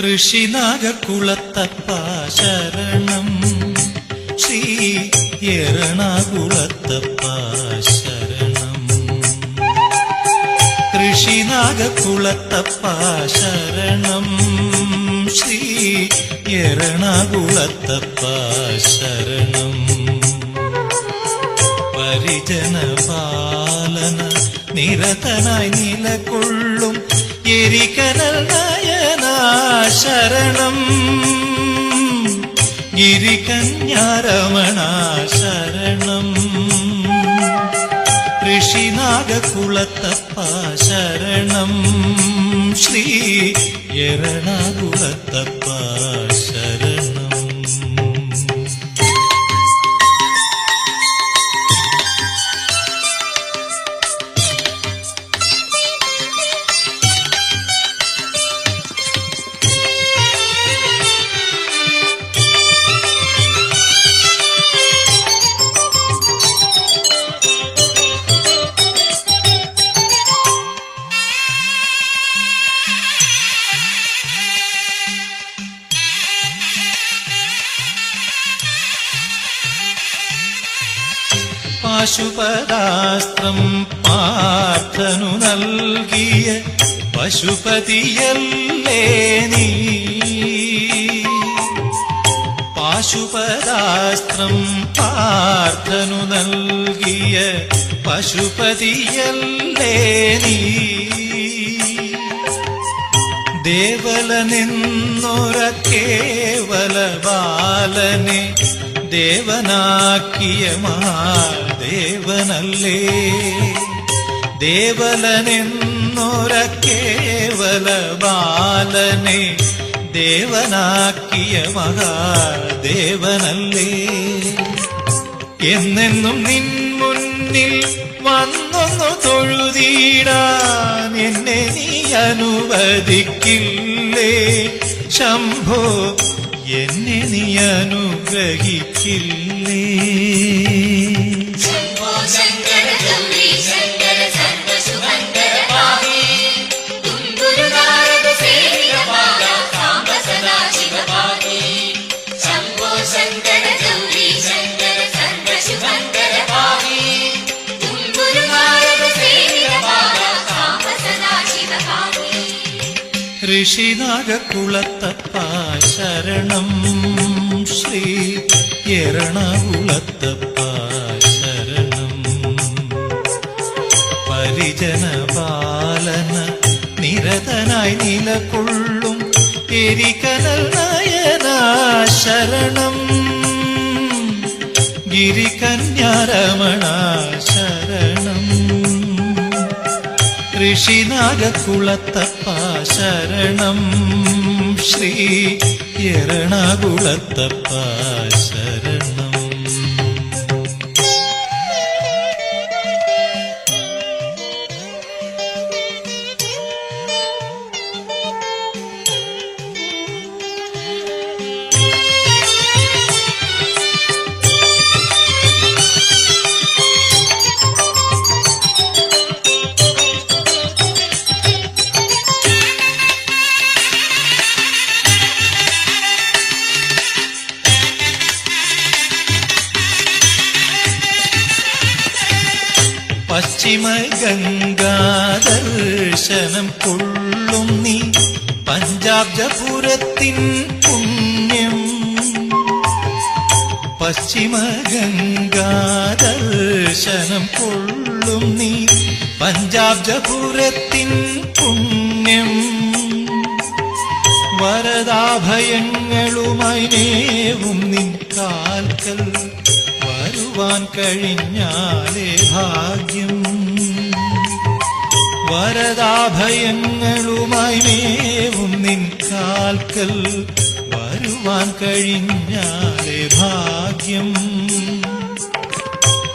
ഋഷിനാഗക്കുളത്തപ്പ ശരണം ശ്രീ എറണാകുളത്തപ്പ ശരണം ശ്രീ എറണാകുളത്തപ്പ ശരണം പരിജനപാലന നിരതനായി നിലകൊള്ളും എരികനൽ ശരണം ഗിരികന്യാരമണ ശരണം ഋഷിനാഗകുളത്തപ്പ ശരണം ശ്രീ എറണാകുളത്തപ്പ പാശുപതാസ്ത്രം പാർത്ഥനു നൽകിയ പശുപതിയല്ലേ നീ? പാശുപതാസ്ത്രം പാർത്ഥനു നൽകിയ പശുപതിയല്ലേ നീ? ദേവലനെന്നൊര കേവല ബാലനെ ദേവനാക്കിയ മഹാദേവനല്ലേ ദേവലനെന്നൊര കേവല ബാലനെ ദേവനാക്കിയ മഹാദേവനല്ലേ എന്നെന്നും നിൻ മുന്നിൽ വന്നൊന്നു തൊഴുതീടാൻ എന്നെ നീ അനുവദിക്കില്ലേ. ശംഭോ എന്നെ നീ അനുഗ്രഹിക്കില്ലേ ഋഷിനാഗക്കുളത്തപ്പ ശരണം. ശ്രീ എറണാകുളത്തപ്പ ശരണം. പരിജനപാലന നിരതനായി നിലകൊള്ളും എരികനൽ നയന ശരണം. ഗിരികന്യാരമണ ശരണം. ഋഷിനാഗക്കുളത്തപ്പ ശരണം ശ്രീ എറണാകുളത്തപ്പ ശരണം പശ്ചിമ ഗംഗാദർശനം കൊള്ളും നീ. പഞ്ചാബ്ജപുരത്തിൻ പുണ്യം. പശ്ചിമ ഗംഗാദർശനം കൊള്ളും നീ. പഞ്ചാബ്ജപുരത്തിൻ പുണ്യം. വരദാഭയങ്ങളുമായി നേവും നിൻ കാൽക്കൽ. വരുവാൻ കഴിഞ്ഞാലേ ഭാഗ്യം. വരദാഭയങ്ങളുമായി മേവും നിൻ കാൽക്കൽ വരുവാൻ കഴിഞ്ഞാലേ ഭാഗ്യം.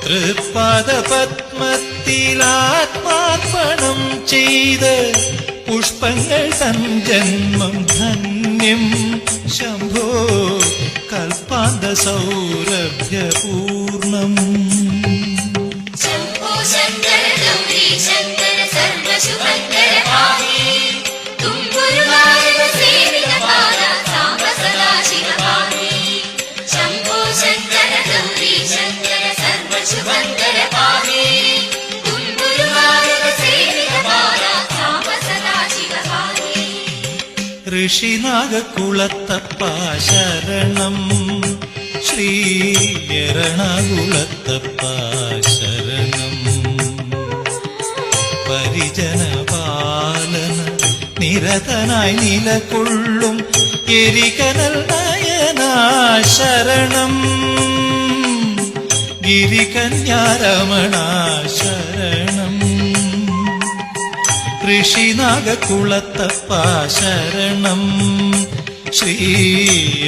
തൃപ്പദ പത്മത്തിലാത്മാർപ്പണം ചെയ്ത് പുഷ്പങ്ങൾ തൻ ജന്മം ധന്യം. ശംഭോ കൽപ്പാന്ത സൗരഭ്യപൂർണം സദാശിവ ഋഷിനാഗക്കുളത്തപ്പ ശരണം ശ്രീ എറണാകുളത്തപ്പ ശരണം പരിജനപാലന നിരതനായി നിലകൊള്ളും എരികനൽ നയന ശരണം ഗിരികന്യാരമണ ശരണം. ഋഷിനാഗകുളത്തപ്പ ശരണം. ശ്രീ